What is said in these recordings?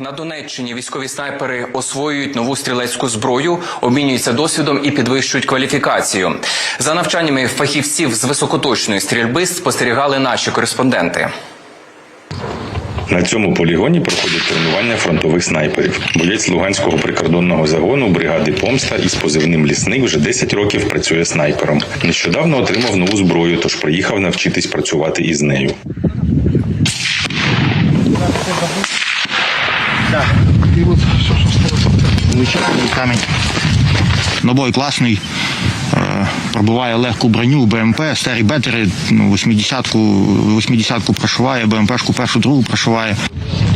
На Донеччині військові снайпери освоюють нову стрілецьку зброю, обмінюються досвідом і підвищують кваліфікацію. За навчаннями фахівців з високоточної стрільби спостерігали наші кореспонденти. На цьому полігоні проходять тренування фронтових снайперів. Боєць Луганського прикордонного загону бригади Помста із позивним лісник вже 10 років працює снайпером. Нещодавно отримав нову зброю, тож приїхав навчитись працювати із нею. И вот все, что осталось. Величезний камінь. Набой класний. е, Пробиває легку броню, БМП, старі бетери, ну, 80-ку, 80-ку прошиває, БМПшку першу другу прошиває.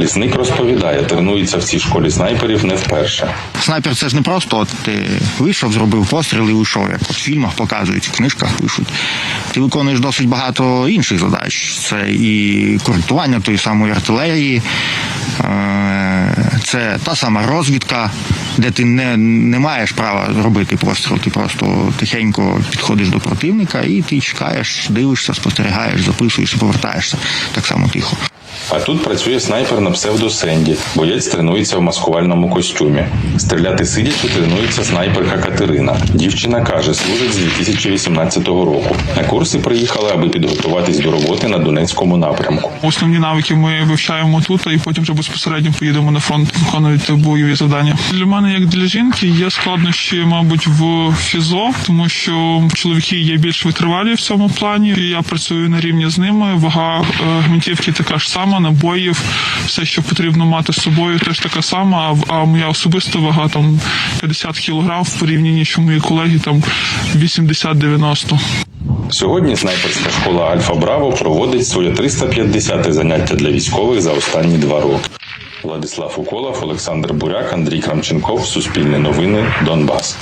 Лісник розповідає, тренується в цій школі снайперів не вперше. Снайпер це ж не просто от ти вийшов, зробив постріл і уйшов, як от в фільмах показують, в книжках пишуть. Ти виконуєш досить багато інших задач. Це і коректування тої самої артилерії, е, це та сама розвідка, де ти не, не маєш права робити постріл. Ти просто тихенько підходиш до противника і ти чекаєш, дивишся, спостерігаєш, записуєш повертаєшся так само тихо. А тут працює снайпер на псевдо Сенді. Боєць тренується в маскувальному костюмі. Стріляти сидячи тренується снайперка Катерина. Дівчина каже, служить з 2018 року. На курси приїхала, аби підготуватись до роботи на Донецькому напрямку. Основні навики ми вивчаємо тут, і потім вже безпосередньо поїдемо на фронт виконувати бойові завдання. Для мене, як для жінки, є складнощі, мабуть, в фізо, тому що чоловіки є більш витривалі в цьому плані. Я працюю на рівні з ними. Вага е, гвинтівки така ж сама, набоїв, все, що потрібно мати з собою, теж така сама. А, а моя особиста вага там 50 кілограм в порівнянні, що мої колеги там 80-90. Сьогодні снайперська школа Альфа Браво проводить своє 350 заняття для військових за останні два роки. Владислав Уколов, Олександр Буряк, Андрій Крамченков, Суспільне новини, Донбас.